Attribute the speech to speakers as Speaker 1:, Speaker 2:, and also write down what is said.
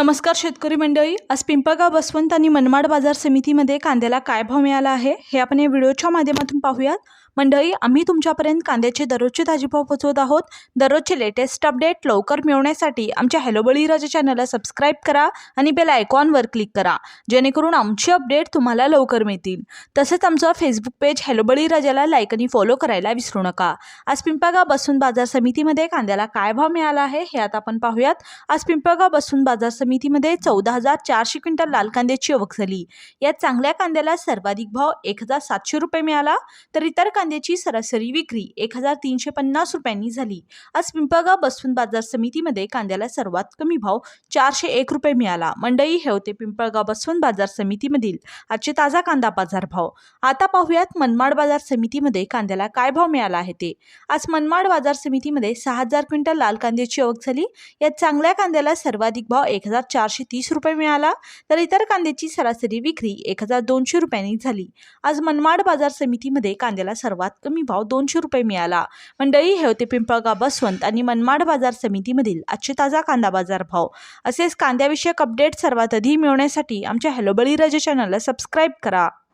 Speaker 1: नमस्कार शेतकरी मंडळी. आज पिंपळगाव बसवंत आणि मनमाड बाजार समितीमध्ये कांद्याला काय भाव मिळाला आहे हे आपण या व्हिडिओच्या माध्यमातून पाहूयात. मंडळी आम्ही तुमच्यापर्यंत कांद्याचे दररोजचे ताजीपाव पोहोचवत आहोत. दररोजचे लेटेस्ट अपडेट लवकर मिळवण्यासाठी आमच्या हॅलो बळीराजा चॅनलला सबस्क्राईब करा आणि बेल आयकॉनवर क्लिक करा. जेणेकरून आमचे अपडेट तुम्हाला लवकर मिळतील. तसंच आमचं फेसबुक पेज हॅलो बळीराजाला लाईक आणि फॉलो करायला विसरू नका. आज पिंपळगाव बसून बाजार समितीमध्ये कांद्याला काय भाव मिळाला आहे हे आता आपण पाहूयात. आज पिंपळगाव बसून बाजार समितीमध्ये चौदा हजार चारशे क्विंटल लाल कांद्याची आवक झाली. यात चांगल्या कांद्याला सर्वाधिक भाव एक हजार सातशे रुपये मिळाला तर इतर कांद्याची सरासरी विक्री एक हजार तीनशे पन्नास रुपयांनी झाली. आज पिंपळगाव बसवंत बाजार समितीमध्ये कांद्याला सर्वात कमी भाव चारशे एक रुपये मिळाला. मंडई हे होते पिंपळगाव बसवंत बाजार समितीमधील आजचे ताजा कांदा बाजार भाव. आता पाहूयात मनमाड बाजार समितीमध्ये कांद्याला काय भाव मिळाला आहे ते. आज मनमाड बाजार समितीमध्ये सहा हजार क्विंटल लाल कांद्याची आवक झाली. यात चांगल्या कांद्याला सर्वाधिक भाव एक हजार चारशे तीस रुपये मिळाला. तर इतर कांद्याची सरासरी विक्री एक हजार दोनशे रुपयांनी झाली. आज मनमाड बाजार समितीमध्ये कांद्याला सर्वात कमी भाव दोनशे रुपये मिळाला. मंडळी हे होते पिंपळगाव बसवंत आणि मनमाड बाजार समितीमधील आजचे ताजा कांदा बाजार भाव. असेच कांद्याविषयक अपडेट सर्वात आधी मिळवण्यासाठी आमच्या हॅलो बळीराजा चॅनलला सबस्क्राईब करा.